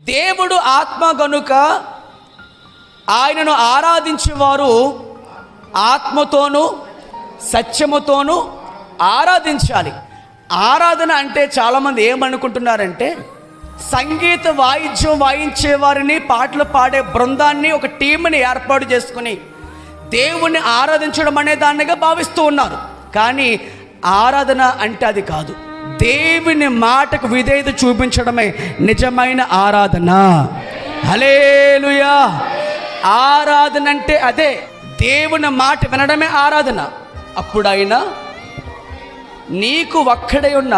దేవుడు ఆత్మ గనుక ఆయనను ఆరాధించేవారు ఆత్మతోనూ సత్యముతోనూ ఆరాధించాలి. ఆరాధన అంటే చాలామంది ఏమనుకుంటున్నారంటే సంగీత వాయిద్యం వాయించే వారిని పాటలు పాడే బృందాన్ని ఒక టీంని ఏర్పాటు చేసుకుని దేవుణ్ణి ఆరాధించడం అనే దాన్నిగా భావిస్తూ ఉన్నారు. కానీ ఆరాధన అంటే అది కాదు. దేవుని మాటకు విధేయత చూపించడమే నిజమైన ఆరాధన. హలేలుయా ఆరాధన అంటే అదే దేవుని మాట వినడమే ఆరాధన. అప్పుడు ఆయన నీకు ఒక్కడై ఉన్న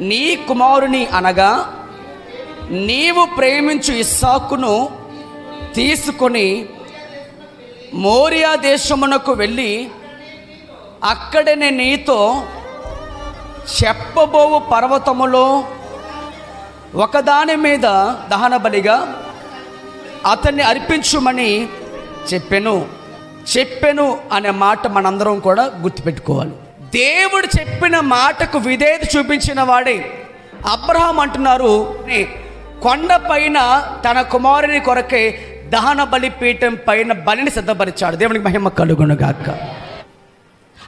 నీ కుమారుని అనగా నీవు ప్రేమించు ఇస్సాకును తీసుకొని మోరియా దేశమునకు వెళ్ళి అక్కడనే నీతో చెప్పబోవు పర్వతములో ఒకదాని మీద దహన బలిగా అతన్ని అర్పించుమని చెప్పెను. చెప్పెను అనే మాట మనందరం కూడా గుర్తుపెట్టుకోవాలి. దేవుడు చెప్పిన మాటకు విధేయత చూపించిన వాడే అబ్రహాం అంటున్నారు కొండ పైన తన కుమారుని కొరకే దహన బలిపీఠం పైన బలిని సిద్ధపరిచాడు. దేవునికి మహిమ కలుగునుగాక.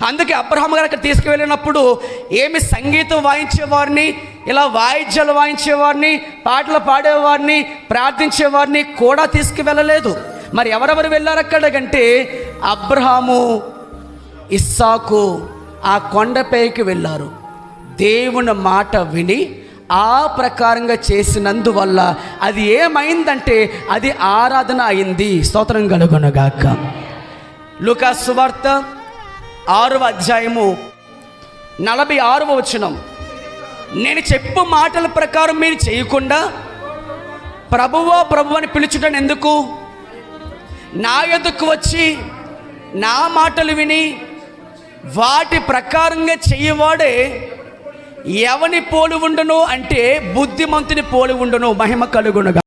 అందుకే అబ్రహం గారు అక్కడ తీసుకువెళ్ళినప్పుడు ఏమి సంగీతం వాయించేవారిని ఇలా వాయిద్యాలు వాయించేవారిని పాటలు పాడేవారిని ప్రార్థించేవారిని కూడా తీసుకువెళ్ళలేదు. మరి ఎవరెవరు వెళ్ళారు అక్కడికంటే అబ్రహాము ఇస్సాకు ఆ కొండపైకి వెళ్ళారు. దేవుని మాట విని ఆ ప్రకారంగా చేసినందువల్ల అది ఏమైందంటే అది ఆరాధన అయింది. స్తోత్రం కలుగునగాక లుకా సువార్త ఆరవ అధ్యాయము నలభై ఆరవ వచనం. నేను చెప్పు మాటల ప్రకారం మీరు చేయకుండా ప్రభువో ప్రభు అని పిలుచుటను ఎందుకు? నా ఎదుకు వచ్చి నా మాటలు విని వాటి ప్రకారంగా చెయ్యవాడే ఎవని పోలి ఉండును అంటే బుద్ధిమంతుని పోలి ఉండును మహిమ కలుగునుగా.